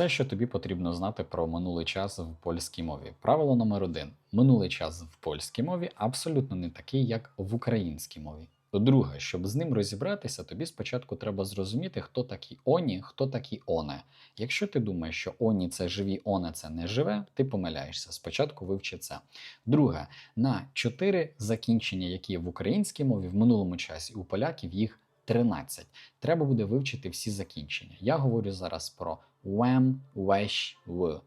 Все, що тобі потрібно знати про минулий час в польській мові. Правило номер один: минулий час в польській мові абсолютно не такий, як в українській мові. Друге, щоб з ним розібратися, тобі спочатку треба зрозуміти, хто такі оні, хто такі оне. Якщо ти думаєш, що оні це живі, оне це не живе, ти помиляєшся. Спочатку вивчи це. Друге, на чотири закінчення, які в українській мові, в минулому часі у поляків їх 13. Треба буде вивчити всі закінчення. Я говорю зараз про wem, wesh, «w»,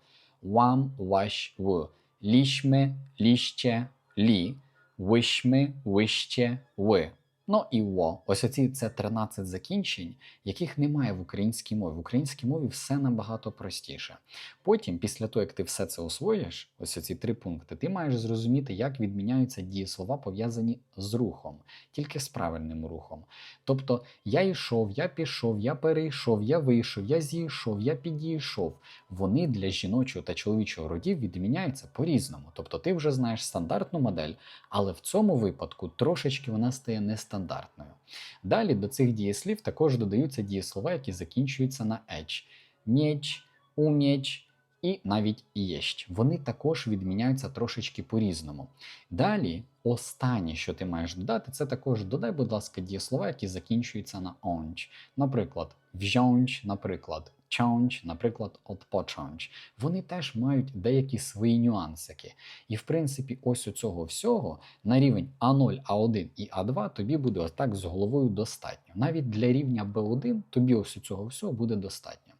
wam, wesh, «w», лішми, ліще, лі, вишми, вище, ви. Ну і во. Ось оці це 13 закінчень, яких немає в українській мові. В українській мові все набагато простіше. Потім, після того, як ти все це освоїш, ось ці три пункти, ти маєш зрозуміти, як відміняються дієслова, пов'язані з рухом, тільки з правильним рухом. Тобто я йшов, я пішов, я перейшов, я вийшов, я зійшов, я підійшов. Вони для жіночого та чоловічого родів відміняються по-різному. Тобто ти вже знаєш стандартну модель, але в цьому випадку трошечки вона стає нестандартною. Далі до цих дієслів також додаються дієслова, які закінчуються на еч. М'єч, умєч і навіть єщ. Вони також відміняються трошечки по-різному. Далі, останнє, що ти маєш додати, це також додай, будь ласка, дієслова, які закінчуються на онч. Наприклад, вжонч, наприклад, чонч, наприклад, odpocząć. Вони теж мають деякі свої нюансики. І в принципі, ось у цього всього на рівень А0, А1 і А2 тобі буде ось так з головою достатньо. Навіть для рівня Б1 тобі ось у цього всього буде достатньо.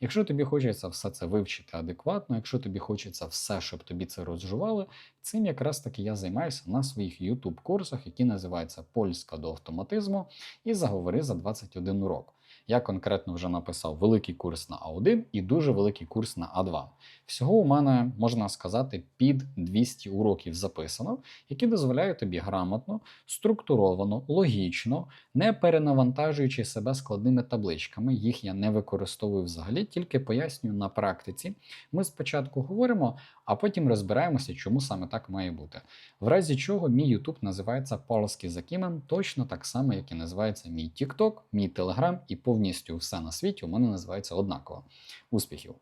Якщо тобі хочеться все це вивчити адекватно, якщо тобі хочеться все, щоб тобі це розжували, цим якраз таки я займаюся на своїх YouTube курсах, які називаються Польська до автоматизму і заговори за 21 урок. Я конкретно вже написав великий курс на А1 і дуже великий курс на А2. Всього у мене можна сказати під 200 уроків записано, які дозволяють тобі грамотно, структуровано, логічно, не перенавантажуючи себе складними табличками. Їх я не використовую взагалі, тільки пояснюю на практиці. Ми спочатку говоримо, а потім розбираємося, чому саме так має бути. В разі чого мій YouTube називається Польський за Кімем, точно так само, як і називається мій TikTok, мій Telegram і повністю все на світі у мене називається однаково. Успіхів!